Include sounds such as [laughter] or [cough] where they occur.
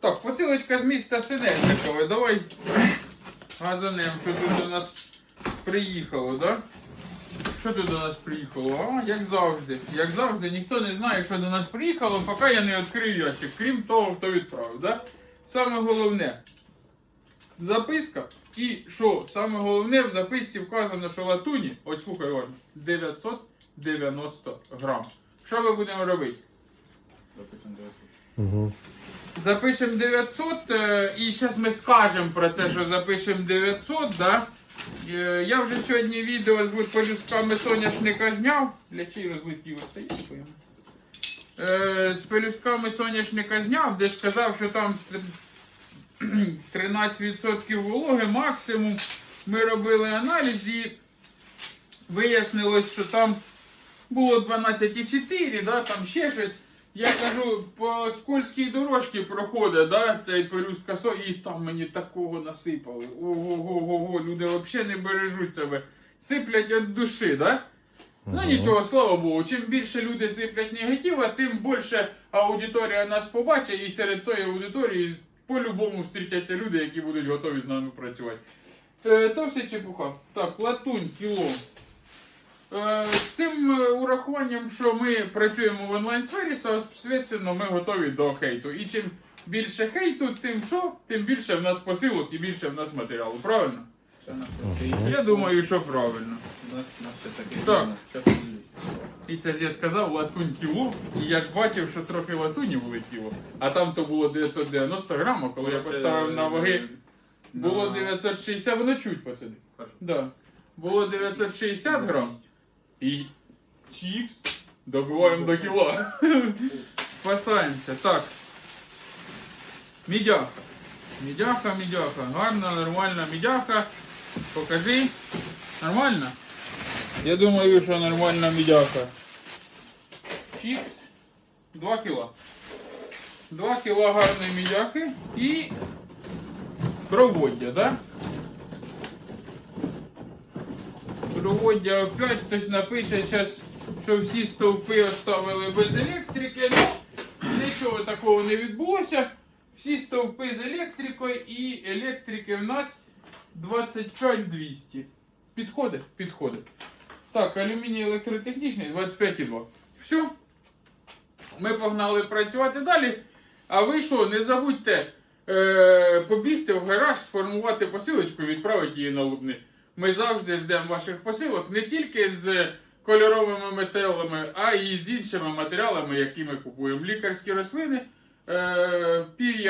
Так, посилочка з міста Синельникове. Давай газанем, що тут до нас приїхало, да? Що тут до нас приїхало? А, як завжди. Як завжди, ніхто не знає, що до нас приїхало, поки я не відкрию ящик, крім того, хто відправив. Да? Саме головне. Записка. І що саме головне в записці вказано, що латуні, ось слухай уважно, 990 грам. Що ми будемо робити? Угу. Запишемо 900, е, і зараз ми скажемо про це, що запишемо 900, да? Е, Я вже сьогодні відео з пелюстками соняшника зняв. Для чий розлетіло стоїть? пойму. Е, З пелюстками соняшника зняв, де сказав, що там 13% [clears throat] вологи максимум. Ми робили аналіз і вияснилось, що там було 12,4, да, там ще щось. Я кажу, по скользькій дорожці проходить, да, цей пелюстка со, і там мені такого насипали. Ого-го-го, люди взагалі не бережуть себе. Сиплять від душі, да? Ну нічого, слава Богу, чим більше люди сиплять негатива, тим більше аудиторія нас побачить, і серед тої аудиторії по-любому зустрітяться люди, які будуть готові з нами працювати. Е, то все чепуха. Так, латунь, кіло. Е, З тим е, урахуванням, що ми працюємо в онлайн-сфері, соответственно, ми готові до хейту. І чим більше хейту, тим що, тим більше в нас посилок і більше в нас матеріалу. Правильно? Я думаю, що правильно. Так. І це ж я сказав латунь кіло, і я ж бачив, що трохи латуні влетіло. А там то було 990 грам, а коли я поставив на ваги, було 960, воно чуть, пацани. Да. Було 960 грам. І чікс. Добиваємо до кіла. Спасаємося. Так. Мідяха. Мідяха, мідяха. Гарна, нормальна мідяха. Покажи. Нормально? Я думаю, що нормальна мідяха. Чікс. 2 кіла. 2 кіла гарної мідяхи і проводдя, да? Проводдя опять хтось напише зараз, що всі стовпи оставили без електрики. Ну, нічого такого не відбулося. Всі стовпи з електрикою і електрики в нас 25200. Підходить? Підходить. Так, алюміній електротехнічний 25,2. Все. Ми погнали працювати далі. А ви що, не забудьте е, побігти в гараж, сформувати посилочку і відправити її на Лубни. Ми завжди ждемо ваших посилок не тільки з кольоровими метелами, а й з іншими матеріалами, які ми купуємо. Лікарські рослини, е, пір'я.